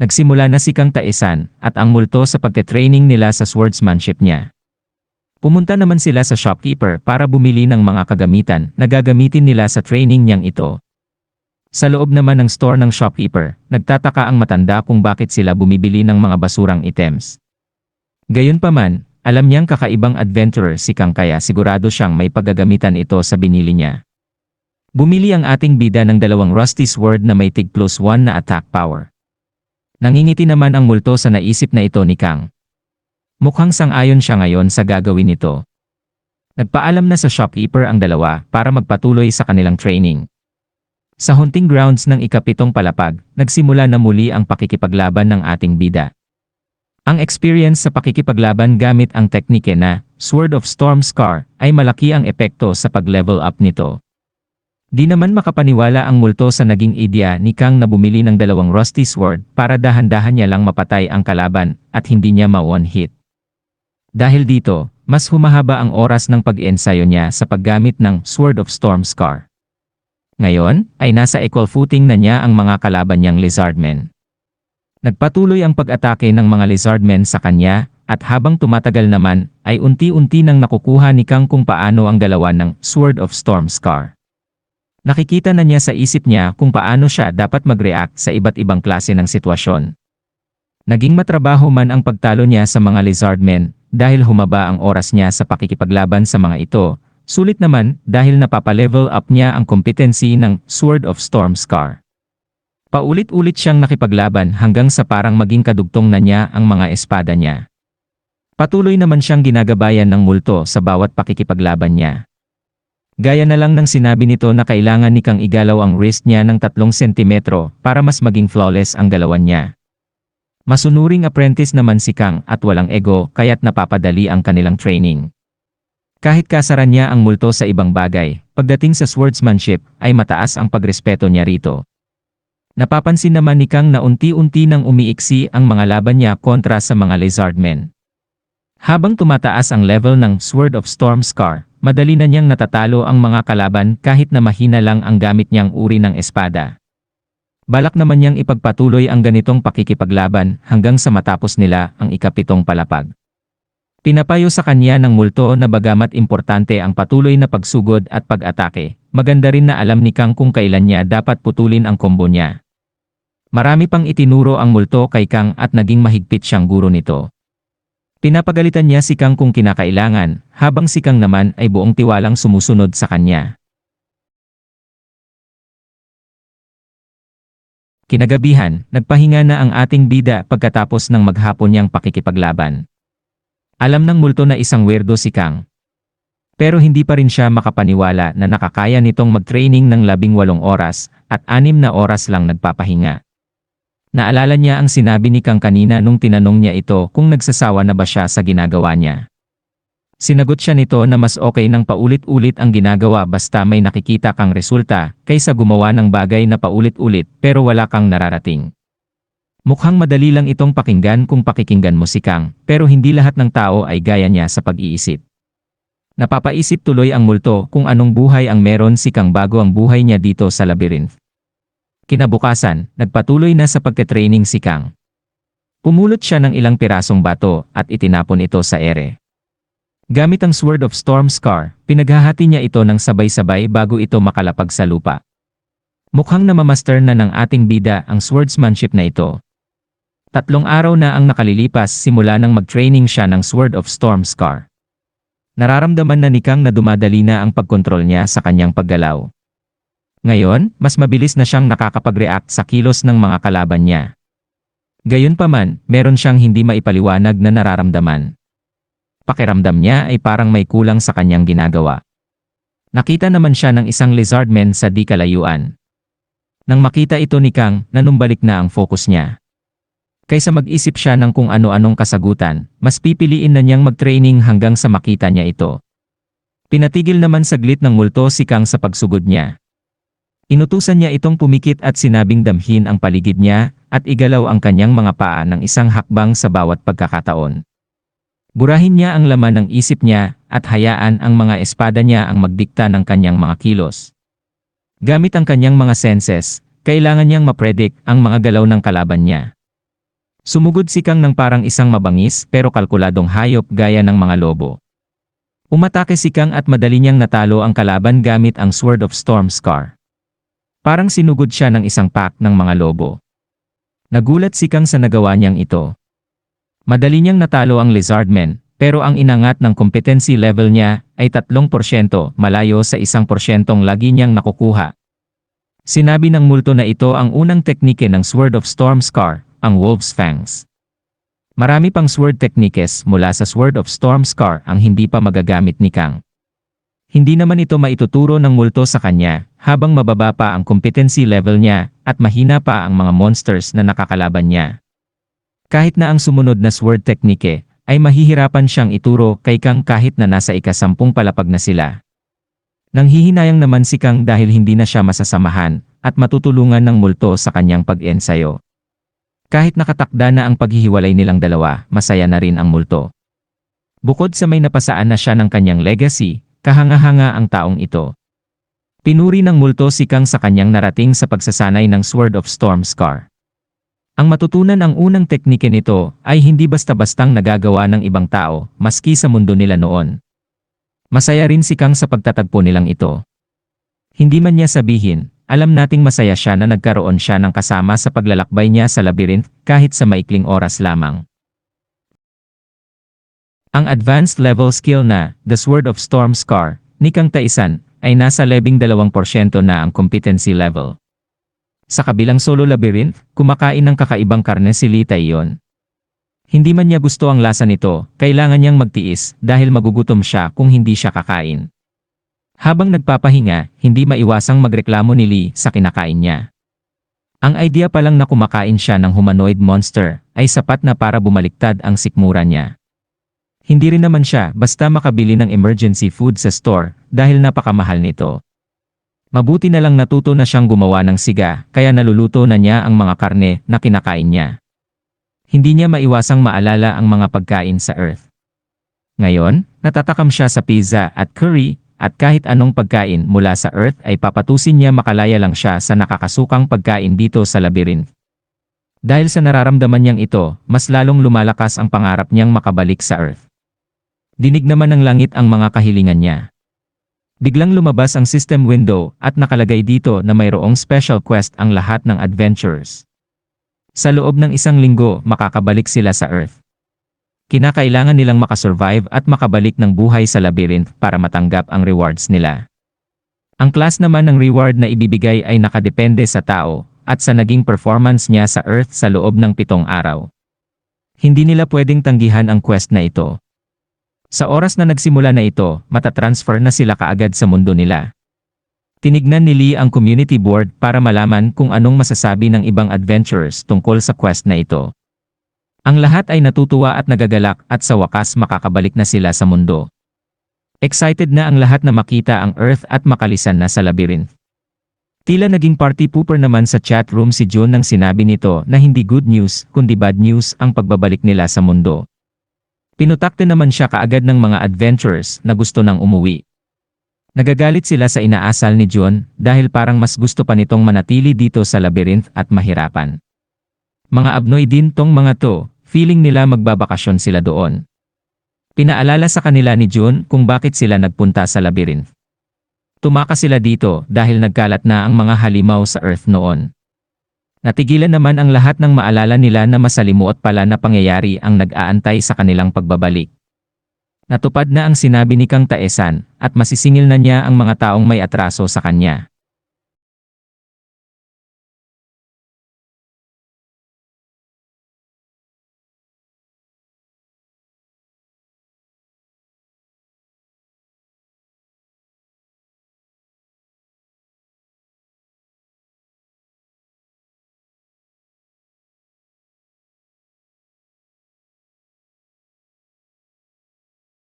Nagsimula na si Kang Taisan at ang multo sa pagte-training nila sa swordsmanship niya. Pumunta naman sila sa shopkeeper para bumili ng mga kagamitan na gagamitin nila sa training niyang ito. Sa loob naman ng store ng shopkeeper, nagtataka ang matanda kung bakit sila bumibili ng mga basurang items. Gayunpaman, alam niyang kakaibang adventurer si Kang kaya sigurado siyang may paggagamitan ito sa binili niya. Bumili ang ating bida ng dalawang rusty sword na may tig plus 1 na attack power. Nangingiti naman ang multo sa naisip na ito ni Kang. Mukhang sang-ayon siya ngayon sa gagawin nito. Nagpaalam na sa shopkeeper ang dalawa para magpatuloy sa kanilang training. Sa hunting grounds ng ikapitong palapag, nagsimula na muli ang pakikipaglaban ng ating bida. Ang experience sa pakikipaglaban gamit ang teknike na Sword of Storm Scar ay malaki ang epekto sa pag-level up nito. Di naman makapaniwala ang multo sa naging idea ni Kang na bumili ng dalawang rusty sword para dahan-dahan niya lang mapatay ang kalaban at hindi niya ma-one hit. Dahil dito, mas humahaba ang oras ng pag-ensayo niya sa paggamit ng Sword of Storm Scar. Ngayon, ay nasa equal footing na niya ang mga kalaban niyang lizardmen. Nagpatuloy ang pag-atake ng mga lizardmen sa kanya, at habang tumatagal naman, ay unti-unti nang nakukuha ni Kang kung paano ang dalawa ng Sword of Storm Scar. Nakikita na niya sa isip niya kung paano siya dapat mag-react sa iba't ibang klase ng sitwasyon. Naging matrabaho man ang pagtalo niya sa mga lizardmen dahil humaba ang oras niya sa pakikipaglaban sa mga ito, sulit naman dahil napapalevel up niya ang competency ng Sword of Storm Scar. Paulit-ulit siyang nakipaglaban hanggang sa parang maging kadugtong na niya ang mga espada niya. Patuloy naman siyang ginagabayan ng multo sa bawat pakikipaglaban niya. Gaya na lang ng sinabi nito na kailangan ni Kang igalaw ang wrist niya ng 3 sentimetro para mas maging flawless ang galawan niya. Masunuring apprentice naman si Kang at walang ego kaya't napapadali ang kanilang training. Kahit kasaran niya ang multo sa ibang bagay, pagdating sa swordsmanship ay mataas ang pagrespeto niya rito. Napapansin naman ni Kang na unti-unti nang umiiksi ang mga laban niya kontra sa mga lizardmen. Habang tumataas ang level ng Sword of Storm Scar, madali na niyang natatalo ang mga kalaban kahit na mahina lang ang gamit niyang uri ng espada. Balak naman niyang ipagpatuloy ang ganitong pakikipaglaban hanggang sa matapos nila ang ikapitong palapag. Pinapayo sa kanya ng multo na bagamat importante ang patuloy na pagsugod at pag-atake, maganda rin na alam ni Kang kung kailan niya dapat putulin ang kombo niya. Marami pang itinuro ang multo kay Kang at naging mahigpit siyang guro nito. Pinapagalitan niya si Kang kung kinakailangan, habang si Kang naman ay buong tiwalang sumusunod sa kanya. Kinagabihan, nagpahinga na ang ating bida pagkatapos ng maghapon niyang pakikipaglaban. Alam ng multo na isang weirdo si Kang. Pero hindi pa rin siya makapaniwala na nakakaya nitong mag-training ng labing walong oras at anim na oras lang nagpapahinga. Naalala niya ang sinabi ni Kang kanina nung tinanong niya ito kung nagsasawa na ba siya sa ginagawa niya. Sinagot siya nito na mas okay nang paulit-ulit ang ginagawa basta may nakikita kang resulta kaysa gumawa ng bagay na paulit-ulit pero wala kang nararating. Mukhang madali lang itong pakinggan kung pakikinggan mo si Kang, pero hindi lahat ng tao ay gaya niya sa pag-iisip. Napapaisip tuloy ang multo kung anong buhay ang meron si Kang bago ang buhay niya dito sa labyrinth. Kinabukasan, nagpatuloy na sa pagte-training si Kang. Pumulot siya ng ilang pirasong bato at itinapon ito sa ere. Gamit ang Sword of Storm Scar, pinaghahati niya ito ng sabay-sabay bago ito makalapag sa lupa. Mukhang namamaster na ng ating bida ang swordsmanship na ito. Tatlong araw na ang nakalilipas simula nang mag-training siya ng Sword of Storm Scar. Nararamdaman na ni Kang na dumadali na ang pagkontrol niya sa kanyang paggalaw. Ngayon, mas mabilis na siyang nakakapag-react sa kilos ng mga kalaban niya. Gayunpaman, meron siyang hindi maipaliwanag na nararamdaman pakiramdam niya ay parang may kulang sa kanyang ginagawa. Nakita naman siya ng isang lizardman sa di kalayuan. Nang makita ito ni Kang, nanumbalik na ang focus niya. Kaysa mag-isip siya ng kung ano-anong kasagutan, mas pipiliin na niyang mag-training hanggang sa makita niya ito. Pinatigil naman saglit ng multo si Kang sa pagsugod niya. Inutusan niya itong pumikit at sinabing damhin ang paligid niya at igalaw ang kanyang mga paa ng isang hakbang sa bawat pagkakataon. Burahin niya ang laman ng isip niya at hayaan ang mga espada niya ang magdikta ng kanyang mga kilos. Gamit ang kanyang mga senses, kailangan niyang mapredict ang mga galaw ng kalaban niya. Sumugod si Kang ng parang isang mabangis pero kalkuladong hayop gaya ng mga lobo. Umatake si Kang at madali niyang natalo ang kalaban gamit ang Sword of Storm Scar. Parang sinugod siya ng isang pack ng mga lobo. Nagulat si Kang sa nagawa niyang ito. Madali niyang natalo ang Lizardmen, pero ang inangat ng competency level niya ay 3% malayo sa 1% lagi niyang nakukuha. Sinabi ng multo na ito ang unang teknike ng Sword of Storm Scar, ang Wolf's Fangs. Marami pang sword techniques mula sa Sword of Storm Scar ang hindi pa magagamit ni Kang. Hindi naman ito maituturo ng multo sa kanya, habang mababa pa ang competency level niya, at mahina pa ang mga monsters na nakakalaban niya. Kahit na ang sumunod na sword technique, ay mahihirapan siyang ituro kay Kang kahit na nasa ikasampung palapag na sila. Nanghihinayang naman si Kang dahil hindi na siya masasamahan, at matutulungan ng multo sa kanyang pag-ensayo. Kahit nakatakda na ang paghihiwalay nilang dalawa, masaya na rin ang multo. Bukod sa may napasaan na siya ng kanyang legacy, kahanga-hanga ang taong ito. Pinuri ng multo si Kang sa kanyang narating sa pagsasanay ng Sword of Storm Scar. Ang matutunan ang unang teknike nito ay hindi basta-bastang nagagawa ng ibang tao, maski sa mundo nila noon. Masaya rin si Kang sa pagtatagpo nilang ito. Hindi man niya sabihin, alam nating masaya siya na nagkaroon siya ng kasama sa paglalakbay niya sa labyrinth kahit sa maikling oras lamang. Ang advanced level skill na The Sword of Storm Scar ni Kang Taisan ay nasa 12% na ang competency level. Sa kabilang solo labyrinth, kumakain ng kakaibang karne si Lita iyon. Hindi man niya gusto ang lasa nito, kailangan niyang magtiis dahil magugutom siya kung hindi siya kakain. Habang nagpapahinga, hindi maiwasang magreklamo ni Lee sa kinakain niya. Ang idea pa lang na kumakain siya ng humanoid monster ay sapat na para bumaliktad ang sikmura niya. Hindi rin naman siya basta makabili ng emergency food sa store dahil napakamahal nito. Mabuti na lang natuto na siyang gumawa ng siga kaya naluluto na niya ang mga karne na kinakain niya. Hindi niya maiwasang maalala ang mga pagkain sa Earth. Ngayon, natatakam siya sa pizza at curry at kahit anong pagkain mula sa Earth ay papatusin niya makalaya lang siya sa nakakasukang pagkain dito sa labyrinth. Dahil sa nararamdaman niyang ito, mas lalong lumalakas ang pangarap niyang makabalik sa Earth. Dinig naman ng langit ang mga kahilingan niya. Biglang lumabas ang system window at nakalagay dito na mayroong special quest ang lahat ng adventurers. Sa loob ng isang linggo, makakabalik sila sa Earth. Kinakailangan nilang makasurvive at makabalik ng buhay sa labyrinth para matanggap ang rewards nila. Ang class naman ng reward na ibibigay ay nakadepende sa tao at sa naging performance niya sa Earth sa loob ng pitong araw. Hindi nila pwedeng tanggihan ang quest na ito. Sa oras na nagsimula na ito, matatransfer na sila kaagad sa mundo nila. Tinignan ni Lee ang community board para malaman kung anong masasabi ng ibang adventurers tungkol sa quest na ito. Ang lahat ay natutuwa at nagagalak at sa wakas makakabalik na sila sa mundo. Excited na ang lahat na makita ang Earth at makalisan na sa labyrinth. Tila naging party pooper naman sa chat room si June nang sinabi nito na hindi good news kundi bad news ang pagbabalik nila sa mundo. Pinutakte naman siya kaagad ng mga adventurers na gusto nang umuwi. Nagagalit sila sa inaasal ni John dahil parang mas gusto pa nitong manatili dito sa labyrinth at mahirapan. Mga abnoy din tong mga to, feeling nila magbabakasyon sila doon. Pinaalala sa kanila ni John kung bakit sila nagpunta sa labyrinth. Tumaka sila dito dahil nagkalat na ang mga halimaw sa Earth noon. Natigilan naman ang lahat ng maalala nila na masalimuot pala na pangyayari ang nag-aantay sa kanilang pagbabalik. Natupad na ang sinabi ni Kang Taesan, at masisingil na niya ang mga taong may atraso sa kanya.